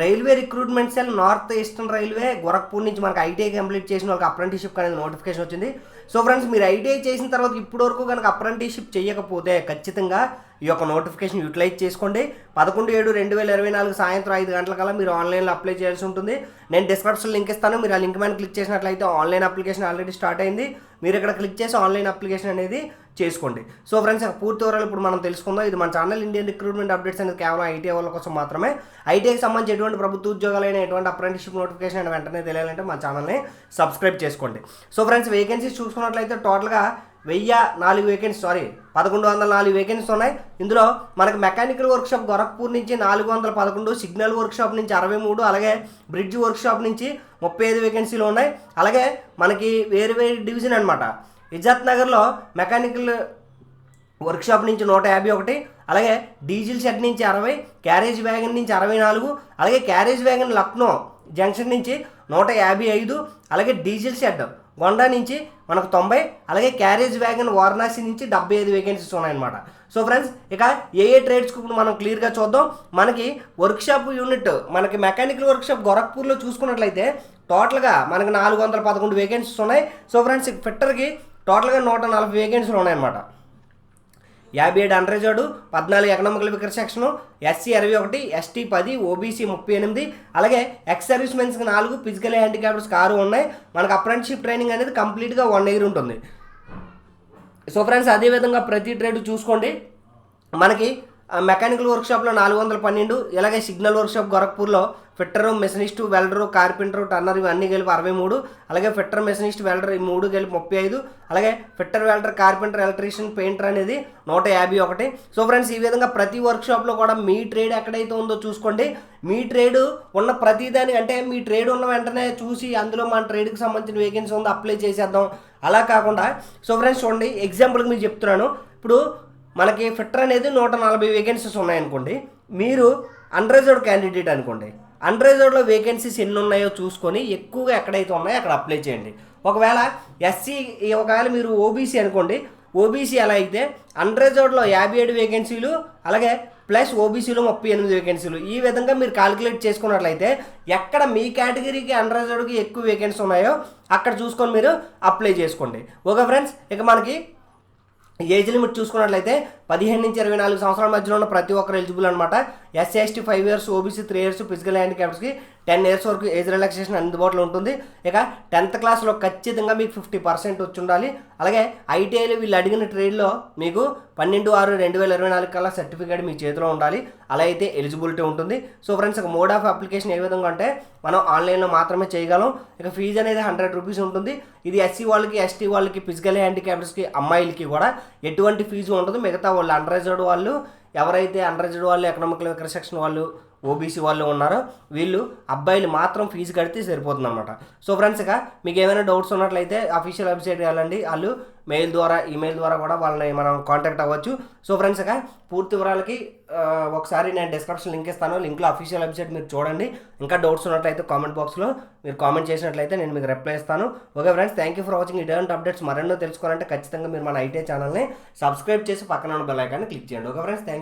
Railway recruitment cell North Eastern railway Gorakhpur నుంచి మనకు ITI complete చేసిన వాళ్ళకి అప్రెంటిషిప్ అనేది నోటిఫికేషన్ వచ్చింది. సో ఫ్రెండ్స్ మీరు ఐటీఐ చేసిన తర్వాత ఇప్పటి వరకు కనుక అప్రెంటిషిప్ చేయకపోతే ఖచ్చితంగా ఈ యొక్క నోటిఫికేషన్ యూటిలైజ్ చేసుకోండి. పదకొండు ఏడు రెండు వేల ఇరవై నాలుగు సాయంత్రం ఐదు గంటలకల్లా మీరు ఆన్లైన్లో అప్లై చేయాల్సి ఉంటుంది. నేను డిస్క్రిప్షన్ లింక్ ఇస్తాను. మీరు ఆ లింక్ మీద క్లిక్ చేసినట్లయితే ఆన్లైన్ అప్లికేషన్ ఆల్రెడీ స్టార్ట్ అయింది. మీరు ఇక్కడ క్లిక్ చేసి ఆన్లైన్ అప్లికేషన్ అనేది చేసుకోండి. సో ఫ్రెండ్స్ పూర్తి వివరాలు ఇప్పుడు మనం తెలుసుకుందాం. ఇది మన ఛానల్ ఇండియన్ రిక్రూట్మెంట్ అప్డేట్స్ అనేది కేవలం ఐటీఐ వాళ్ళ కోసం మాత్రమే. ఐటీఐకి సంబంధించి ఎటువంటి ప్రభుత్వ ఉద్యోగాలైన ఎటువంటి అప్రెంటిషిప్ నోటిఫికేషన్ అయినా వెంటనే తెలియాలంటే మా ఛానల్ని సబ్స్క్రైబ్ చేసుకోండి. సో ఫ్రెండ్స్ వేకెన్సీస్ చూసుకున్నట్లయితే టోటల్గా వెయ్యి నాలుగు వేకెన్సీ సారీ పదకొండు వందల నాలుగు వేకెన్సీ ఉన్నాయి. ఇందులో మనకు మెకానికల్ వర్క్షాప్ గొరఖ్పూర్ నుంచి నాలుగు వందల పదకొండు సిగ్నల్ వర్క్షాప్ నుంచి అరవై మూడు అలాగే బ్రిడ్జ్ వర్క్షాప్ నుంచి ముప్పై ఐదు వేకెన్సీలు ఉన్నాయి. అలాగే మనకి వేరు వేరు డివిజన్ అనమాట ఇజాత్ నగర్లో మెకానికల్ వర్క్షాప్ నుంచి నూట యాభై ఒకటి అలాగే డీజిల్ షెడ్ నుంచి అరవై క్యారేజ్ వ్యాగన్ నుంచి అరవై నాలుగు అలాగే క్యారేజ్ వ్యాగన్ లక్నో జంక్షన్ నుంచి నూట యాభై ఐదు అలాగే డీజిల్ షెడ్ గొండా నుంచి మనకు తొంభై అలాగే క్యారేజ్ వ్యాగన్ వారణాసి నుంచి డెబ్బై ఐదు వేకెన్సీస్ ఉన్నాయన్నమాట. సో ఫ్రెండ్స్ ఇక ఏ ఏ ట్రేడ్స్కి ఇప్పుడు మనం క్లియర్గా చూద్దాం. మనకి వర్క్షాప్ యూనిట్ మనకి మెకానికల్ వర్క్షాప్ గోరఖ్పూర్లో చూసుకున్నట్లయితే టోటల్గా మనకి నాలుగు వందల పదకొండు వేకెన్సీస్ ఉన్నాయి. సో ఫ్రెండ్స్ ఫిట్టర్కి టోటల్గా నూట నలభై వేకెన్సీలు ఉన్నాయన్నమాట. యాభై ఏడు అండ్రేజాడు పద్నాలుగు ఎకనామికల్ వికర్ సెక్షను ఎస్సీ అరవై ఒకటి ఎస్టీ పది ఓబీసీ ముప్పై ఎనిమిది అలాగే ఎక్స్ సర్వీస్ మెన్స్కి నాలుగు ఫిజికల్ హ్యాండిక్యాప్డ్స్కి ఆరు ఉన్నాయి. మనకు అప్రెంటిషిప్ ట్రైనింగ్ అనేది కంప్లీట్గా వన్ ఇయర్ ఉంటుంది. సో ఫ్రెండ్స్ అదేవిధంగా ప్రతి ట్రేడ్ చూసుకోండి. మనకి మెకానికల్ వర్క్షాప్లో నాలుగు వందల పన్నెండు ఇలాగే signal workshop గోరఖ్పూర్లో fitter machinist welder carpenter turner ఇవన్నీ కలిపి అరవై మూడు అలాగే ఫిట్టర్ మెషనిస్ట్ వెల్డర్ ఈ మూడు కలిపి ముప్పై ఐదు అలాగే fitter welder carpenter electrician painter అనేది నూట యాభై ఒకటి. సో ఫ్రెండ్స్ ఈ విధంగా ప్రతి వర్క్షాప్లో కూడా మీ ట్రేడ్ ఎక్కడైతే ఉందో చూసుకోండి. మీ ట్రేడ్ ఉన్న ప్రతిదాని అంటే మీ ట్రేడ్ ఉన్న వెంటనే చూసి అందులో మన ట్రేడ్కి సంబంధించిన వేకెన్సీ ఉందో అప్లై చేసేద్దాం. అలా కాకుండా సో ఫ్రెండ్స్ చూడండి ఎగ్జాంపుల్కి మీకు చెప్తున్నాను. ఇప్పుడు మనకి ఫిట్టర్ అనేది నూట నలభై వేకెన్సీస్ ఉన్నాయనుకోండి మీరు అన్రిజర్వ్డ్ క్యాండిడేట్ అనుకోండి అన్రిజర్వ్డ్లో వేకెన్సీస్ ఎన్ని ఉన్నాయో చూసుకొని ఎక్కువగా ఎక్కడైతే ఉన్నాయో అక్కడ అప్లై చేయండి. ఒకవేళ ఎస్సీ ఒకవేళ మీరు ఓబీసీ అనుకోండి ఓబీసీ ఎలా అయితే అన్రిజర్వ్డ్లో యాభై ఏడు వేకెన్సీలు అలాగే ప్లస్ ఓబీసీలో ముప్పై ఎనిమిది వేకెన్సీలు ఈ విధంగా మీరు కాలిక్యులేట్ చేసుకున్నట్లయితే ఎక్కడ మీ కేటగిరీకి అన్రిజర్వ్డ్కి ఎక్కువ వేకెన్సీ ఉన్నాయో అక్కడ చూసుకొని మీరు అప్లై చేసుకోండి. ఓకే ఫ్రెండ్స్ ఇక మనకి ఏజ్ లిమిట్ చూసుకున్నట్లయితే పదిహేను నుంచి ఇరవై నాలుగు సంవత్సరాల మధ్యలో ఉన్న ప్రతి ఒక్కరు ఎలిజిబుల్ అనమాట SC ST five years OBC three years physical హ్యాండిక్యాప్స్కి ten years వరకు ఏజ్ రిలాక్సేషన్ అందుబాటులో ఉంటుంది. ఇక టెన్త్ క్లాస్లో ఖచ్చితంగా మీకు ఫిఫ్టీ పర్సెంట్ వచ్చి ఉండాలి. అలాగే ఐటీఐలో వీళ్ళు అడిగిన ట్రేడ్లో మీకు పన్నెండు ఆరు రెండు వేల ఇరవై నాలుగు కల్లా సర్టిఫికేట్ మీ చేతిలో ఉండాలి. అలా అయితే ఎలిజిబిలిటీ ఉంటుంది. సో ఫ్రెండ్స్ ఇక మోడ్ ఆఫ్ అప్లికేషన్ ఏ విధంగా అంటే మనం ఆన్లైన్లో మాత్రమే చేయగలం. ఇక ఫీజు అనేది హండ్రెడ్ రూపీస్ ఉంటుంది. ఇది ఎస్సీ వాళ్ళకి ఎస్టీ వాళ్ళకి ఫిజికల్ హ్యాండిక్యాప్స్కి అమ్మాయిలకి కూడా ఎటువంటి ఫీజు ఉండదు. మిగతా వాళ్ళు అండర్రైజ్డ్ వాళ్ళు ఎవరైతే అండర్జెడ్ వాళ్ళు ఎకనామికల్ వికర్ సెక్షన్ వాళ్ళు ఓబీసీ వాళ్ళు ఉన్నారో వీళ్ళు అబ్బాయిలు మాత్రం ఫీజు కడితే సరిపోతుంది అనమాట సో ఫ్రెండ్స్ ఇక మీకు ఏమైనా డౌట్స్ ఉన్నట్లయితే అఫీషియల్ వెబ్సైట్ వెళ్ళండి. వాళ్ళు మెయిల్ ద్వారా ఈమెయిల్ ద్వారా కూడా వాళ్ళని మనం కాంటాక్ట్ అవ్వచ్చు. సో ఫ్రెండ్స్ ఇక పూర్తి వివరాలకి ఒకసారి నేను డిస్క్రిప్షన్ లింక్ ఇస్తాను. లింక్లో అఫీషియల్ వెబ్సైట్ మీరు చూడండి. ఇంకా డౌట్స్ ఉన్నట్లయితే కామెంట్ బాక్స్లో మీరు కామెంట్ చేసినట్లయితే నేను మీకు రిప్లై ఇస్తాను. Okay friends thank you for watching ఇటువంటి అప్డేట్స్ మరెన్నో తెలుసుకోవాలంటే ఖచ్చితంగా మీరు మన ఐటీ ఛానల్ని సబ్స్క్రైబ్ చేసి పక్కన ఉన్న బెల్ ఐకాన్ని క్లిక్ చేయండి. Okay friends thank